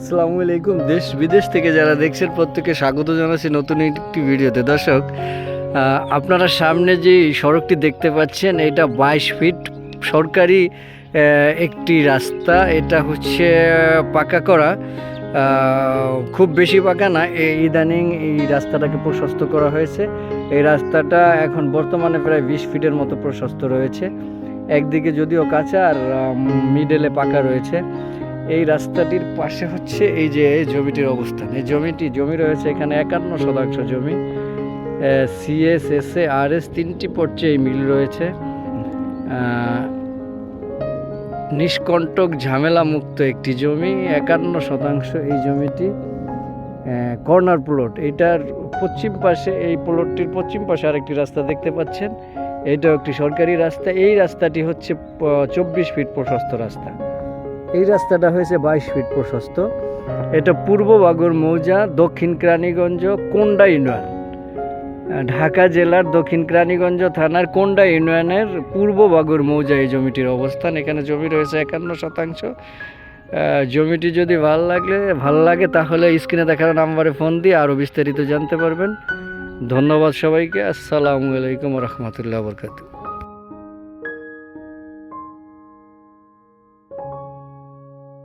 আসসালামু আলাইকুম। দেশ বিদেশ থেকে যারা দেখছেন প্রত্যেকে স্বাগত জানাচ্ছি নতুন একটি ভিডিওতে। দর্শক আপনারা সামনে যে সড়কটি দেখতে পাচ্ছেন, এটা বাইশ ফিট সরকারি একটি রাস্তা। এটা হচ্ছে পাকা করা। খুব বেশি পাকা না ইদানিং এই রাস্তাটাকে প্রশস্ত করা হয়েছে। এই রাস্তাটা এখন বর্তমানে প্রায় বিশ ফিটের মতো প্রশস্ত রয়েছে। একদিকে যদিও কাঁচা আর মিডলে পাকা রয়েছে। এই রাস্তাটির পাশে হচ্ছে এই যে জমিটির অবস্থান। এই জমিটি, জমি রয়েছে এখানে একান্ন শতাংশ জমি। CS S A R S তিনটি পর্যায়ে এই মিল রয়েছে। নিষ্কণ্টক ঝামেলা মুক্ত একটি জমি, একান্ন শতাংশ এই জমিটি। কর্নার প্লট, এটার পশ্চিম পাশে, এই প্লটটির পশ্চিম পাশে আরেকটি রাস্তা দেখতে পাচ্ছেন। এইটাও একটি সরকারি রাস্তা। এই রাস্তাটি হচ্ছে চব্বিশ ফিট প্রশস্ত রাস্তা। এই রাস্তাটা হয়েছে বাইশ ফিট প্রশস্ত। এটা পূর্ব বাগর মৌজা, দক্ষিণ কেরানীগঞ্জ, কোন্ডা ইউনিয়ন। ঢাকা জেলার দক্ষিণ কেরানীগঞ্জ থানার কোন্ডা ইউনিয়নের পূর্ব বাগর মৌজা এই জমিটির অবস্থান। এখানে জমি রয়েছে একান্ন শতাংশ। জমিটি যদি ভালো লাগলে, ভালো লাগে তাহলে স্ক্রিনে দেখানো নাম্বারে ফোন দিয়ে আরও বিস্তারিত জানতে পারবেন। ধন্যবাদ সবাইকে। আসসালামু আলাইকুম রহমতুল্লাহ বরকাতু